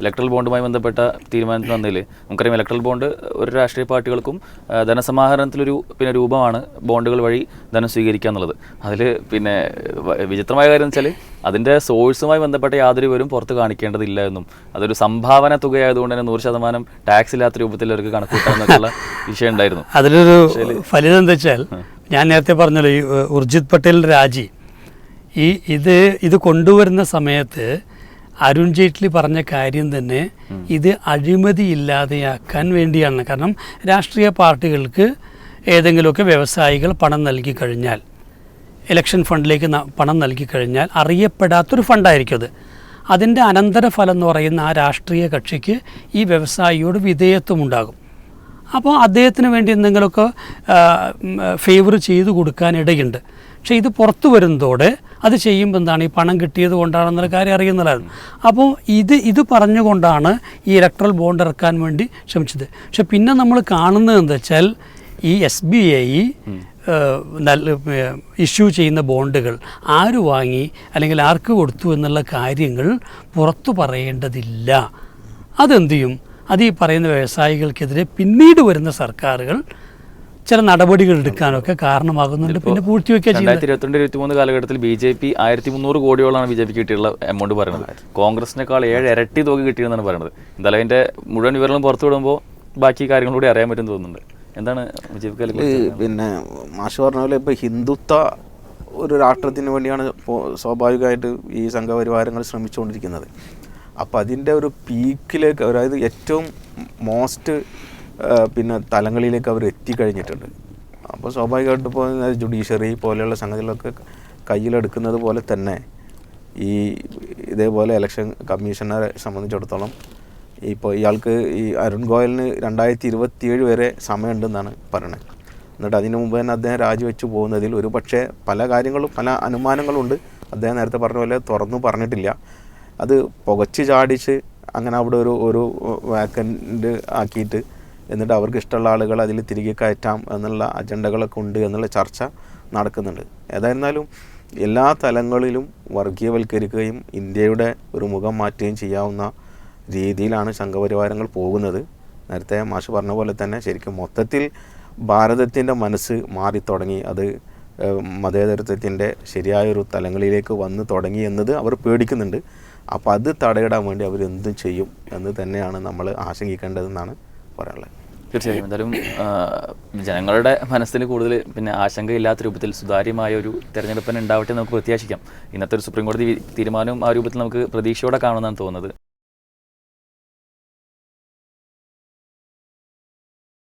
Electoral ബോണ്ടുമായി ബന്ധപ്പെട്ട തീരുമാനത്തിൽ വന്നതിൽ നമുക്കറിയാം ഇലക്ട്രൽ ബോണ്ട് ഒരു രാഷ്ട്രീയ പാർട്ടികൾക്കും ധനസമാഹരണത്തിലൊരു പിന്നെ രൂപമാണ് ബോണ്ടുകൾ വഴി ധനം സ്വീകരിക്കുക എന്നുള്ളത്. അതിൽ പിന്നെ വിചിത്രമായ കാര്യം എന്ന് വെച്ചാൽ അതിന്റെ സോഴ്സുമായി ബന്ധപ്പെട്ട യാതൊരു പേരും പുറത്ത് കാണിക്കേണ്ടതില്ല എന്നും. അതൊരു സംഭാവന തുകയായതുകൊണ്ട് തന്നെ നൂറ് ശതമാനം ടാക്സ് ഇല്ലാത്ത രൂപത്തിൽ അവർക്ക് കണക്കൂട്ടാമെന്നൊക്കെയുള്ള വിഷയം ഉണ്ടായിരുന്നു. അതിലൊരു ഫലിതം എന്താ വെച്ചാൽ ഞാൻ നേരത്തെ പറഞ്ഞല്ലോ ഈ ഉർജിത് പട്ടേൽ രാജി. ഈ ഇത് ഇത് കൊണ്ടുവരുന്ന സമയത്ത് അരുൺ ജെയ്റ്റ്ലി പറഞ്ഞ കാര്യം തന്നെ ഇത് അഴിമതി ഇല്ലാതെയാക്കാൻ വേണ്ടിയാണ്. കാരണം രാഷ്ട്രീയ പാർട്ടികൾക്ക് ഏതെങ്കിലുമൊക്കെ വ്യവസായികൾ പണം നൽകി കഴിഞ്ഞാൽ ഇലക്ഷൻ ഫണ്ടിലേക്ക് പണം നൽകി കഴിഞ്ഞാൽ അറിയപ്പെടാത്തൊരു ഫണ്ടായിരിക്കും അത്. അതിന്റെ അനന്തരഫലം എന്ന് പറയുന്ന ആ രാഷ്ട്രീയ കക്ഷിക്ക് ഈ വ്യവസായിയോട് വിധേയത്വം ഉണ്ടാകും. അപ്പോൾ അദ്ദേഹത്തിന് വേണ്ടി എന്തെങ്കിലുമൊക്കെ ഫേവർ ചെയ്തു കൊടുക്കാനിടയുണ്ട് പക്ഷേ ഇത് പുറത്തു വരുന്നതോടെ അത് ചെയ്യുമ്പോൾ എന്താണ്? ഈ പണം കിട്ടിയത് കൊണ്ടാണെന്നുള്ള കാര്യം അറിയുന്നതായിരുന്നു അപ്പോൾ ഇത് ഇത് പറഞ്ഞുകൊണ്ടാണ് ഈ ഇലക്ട്രൽ ബോണ്ട് ഇറക്കാൻ വേണ്ടി ശ്രമിച്ചത്. പക്ഷെ പിന്നെ നമ്മൾ കാണുന്നത് എന്താ വെച്ചാൽ ഈ എസ് ബി ഐ നല്ല ഇഷ്യൂ ചെയ്യുന്ന ബോണ്ടുകൾ ആര് വാങ്ങി അല്ലെങ്കിൽ ആർക്ക് കൊടുത്തു എന്നുള്ള കാര്യങ്ങൾ പുറത്തു പറയേണ്ടതില്ല. അതെന്ത് ചെയ്യും? അത് ഈ പറയുന്ന വ്യവസായികൾക്കെതിരെ പിന്നീട് വരുന്ന സർക്കാരുകൾ ചില നടപടികൾ എടുക്കാനൊക്കെ കാരണമാകുന്നുണ്ട്. പിന്നെ പൂഴ്ത്തിവെക്കുക രണ്ടായിരത്തി ഇരുപത്തിരണ്ട് ഇരുപത്തി മൂന്ന് കാലഘട്ടത്തിൽ ബി ജെ പി ആയിരത്തി മുന്നൂറ് കോടിയോളാണ് ബി ജെ പിക്ക് കിട്ടിയുള്ള എമൗണ്ട് പറയുന്നത്. കോൺഗ്രസിനേക്കാൾ ഏഴ് ഇരട്ടി തുക കിട്ടിയെന്നാണ് പറയുന്നത്. എന്തായാലും അതിന്റെ മുഴുവൻ വിവരങ്ങളും പുറത്തു വിടുമ്പോൾ ബാക്കി കാര്യങ്ങളൂടെ അറിയാൻ പറ്റും തോന്നുന്നുണ്ട്. എന്താണ് പിന്നെ മാഷ് പറഞ്ഞ പോലെ ഇപ്പോൾ ഹിന്ദുത്വ ഒരു രാഷ്ട്രത്തിന് വേണ്ടിയാണ് സ്വാഭാവികമായിട്ട് ഈ സംഘപരിവാരങ്ങൾ ശ്രമിച്ചുകൊണ്ടിരിക്കുന്നത്. അപ്പോൾ അതിന്റെ ഒരു പീക്കിലേക്ക് അതായത് ഏറ്റവും മോസ്റ്റ് പിന്നെ തലങ്ങളിലേക്ക് അവർ എത്തിക്കഴിഞ്ഞിട്ടുണ്ട്. അപ്പോൾ സ്വാഭാവികമായിട്ട് ഇപ്പോൾ ജുഡീഷ്യറി പോലെയുള്ള സംഗതികളൊക്കെ കയ്യിലെടുക്കുന്നത് പോലെ തന്നെ ഈ ഇതേപോലെ ഇലക്ഷൻ കമ്മീഷണറെ സംബന്ധിച്ചിടത്തോളം ഇപ്പോൾ ഇയാൾക്ക് ഈ അരുൺ ഗോയലിന് രണ്ടായിരത്തി ഇരുപത്തിയേഴ് വരെ സമയമുണ്ടെന്നാണ് പറയുന്നത് എന്നിട്ട് അതിനു മുമ്പ് തന്നെ അദ്ദേഹം രാജിവെച്ചു പോകുന്നതിൽ ഒരു പക്ഷേ പല കാര്യങ്ങളും പല അനുമാനങ്ങളുണ്ട് അദ്ദേഹം നേരത്തെ പറഞ്ഞ പോലെ തുറന്നു പറഞ്ഞിട്ടില്ല. അത് പുകച്ച് ചാടിച്ച് അങ്ങനെ അവിടെ ഒരു ഒരു വാക്കന്റ് ആക്കിയിട്ട് എന്നിട്ട് അവർക്ക് ഇഷ്ടമുള്ള ആളുകൾ അതിൽ തിരികെ കയറ്റാം എന്നുള്ള അജണ്ടകളൊക്കെ ഉണ്ട് എന്നുള്ള ചർച്ച നടക്കുന്നുണ്ട്. ഏതായിരുന്നാലും എല്ലാ തലങ്ങളിലും വർഗീയവൽക്കരിക്കുകയും ഇന്ത്യയുടെ ഒരു മുഖം മാറ്റുകയും ചെയ്യാവുന്ന രീതിയിലാണ് സംഘപരിവാരങ്ങൾ പോകുന്നത്. നേരത്തെ മാഷ് പറഞ്ഞ പോലെ തന്നെ ശരിക്കും മൊത്തത്തിൽ ഭാരതത്തിന്റെ മനസ്സ് മാറി തുടങ്ങി. അത് മതേതരത്വത്തിന്റെ ശരിയായൊരു തലങ്ങളിലേക്ക് വന്ന് തുടങ്ങി എന്നത് അവർ പേടിക്കുന്നുണ്ട്. അപ്പോൾ അത് തടയിടാൻ വേണ്ടി അവരെന്തും ചെയ്യും എന്ന് തന്നെയാണ് നമ്മൾ ആശങ്കിക്കേണ്ടതെന്നാണ് പറയാനുള്ളത്. തീർച്ചയായും. എന്തായാലും ജനങ്ങളുടെ മനസ്സിൽ കൂടുതൽ പിന്നെ ആശങ്കയില്ലാത്ത രൂപത്തിൽ സുതാര്യമായ ഒരു തെരഞ്ഞെടുപ്പിന് ഉണ്ടാവട്ടെ നമുക്ക് പ്രത്യാശിക്കാം. ഇന്നത്തെ ഒരു സുപ്രീം കോടതി തീരുമാനവും ആ രൂപത്തിൽ നമുക്ക് പ്രതീക്ഷയോടെ കാണുമെന്നാണ് തോന്നുന്നത്.